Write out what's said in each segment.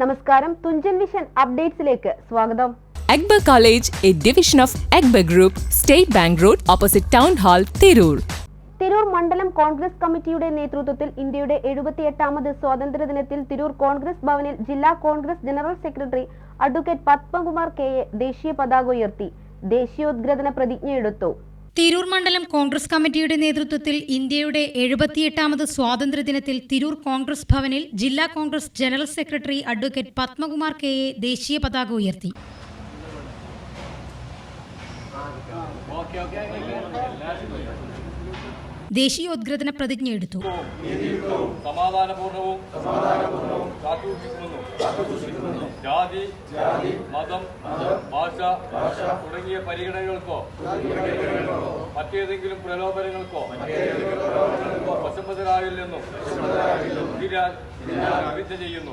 നമസ്കാരം. തുഞ്ചൻ വിഷൻ അപ്ഡേറ്റ്സിലേക്ക് സ്വാഗതം. Akbar college A division of Akbar group state bank road opposite town hall Tirur. Tirur മണ്ഡലം കോൺഗ്രസ് കമ്മിറ്റിയുടെ നേതൃത്വത്തിൽ ഇന്ത്യയുടെ എഴുപത്തിയെട്ടാമത് സ്വാതന്ത്ര്യ ദിനത്തിൽ തിരൂർ കോൺഗ്രസ് ഭവനിൽ ജില്ലാ Congress general secretary advocate Padmakumar K A ദേശീയ പതാക ഉയർത്തി. ദേശീയോദ്ഗ്രഥന പ്രതിജ്ഞയെടുത്തു. തിരൂർ മണ്ഡലം കോൺഗ്രസ് കമ്മിറ്റിയുടെ നേതൃത്വത്തിൽ ഇന്ത്യയുടെ എഴുപത്തിയെട്ടാമത് സ്വാതന്ത്ര്യദിനത്തിൽ തിരൂർ കോൺഗ്രസ് ഭവനിൽ ജില്ലാ Congress general secretary advocate Padmakumar K A ദേശീയ പതാക ഉയർത്തി. ദേശീയോദ്ഗ്രഥന സമാധാനപൂർണവും കാത്തുസൂക്ഷിക്കുന്നു ജാതി ഭാഷ തുടങ്ങിയ പരിഗണനകൾക്കോ മറ്റേതെങ്കിലും പ്രലോഭനങ്ങൾക്കോ ചെയ്യുന്നു.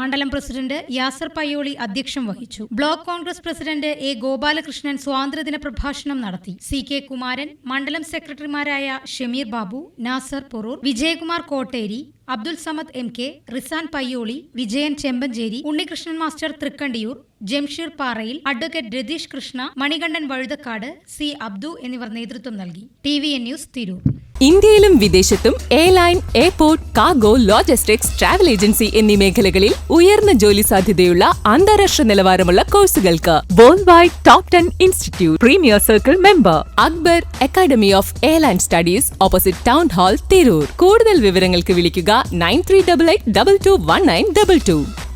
മണ്ഡലം പ്രസിഡന്റ് യാസർ പയ്യോളി അധ്യക്ഷം വഹിച്ചു. Block Congress president A Gopalakrishnan സ്വാതന്ത്ര്യദിന പ്രഭാഷണം നടത്തി. സി കെ കുമാരൻ മണ്ഡലം സെക്രട്ടറിമാരായ Shameer Babu Nasar Porur Vijayakumar Kotteri Abdul Samad M K Rizan Payyoli Vijayan Chembancheri Unnikrishnan master Thrikkandiyur Jamsheer Parayil advocate Ratheesh Krishna Manikandan Vazhuthakkad C Abdu എന്നിവർ നേതൃത്വം നൽകി. T V N news Tirur. ഇന്ത്യയിലും വിദേശത്തും airline airport cargo logistics travel agency എന്നീ മേഖലകളിൽ ഉയർന്ന ജോലി സാധ്യതയുള്ള അന്താരാഷ്ട്ര നിലവാരമുള്ള കോഴ്സുകൾക്ക് world wide top ten institute premier circle member Akbar academy of airline studies opposite town hall Tirur. കൂടുതൽ വിവരങ്ങൾക്ക് വിളിക്കുക nine three double eight double two one nine double two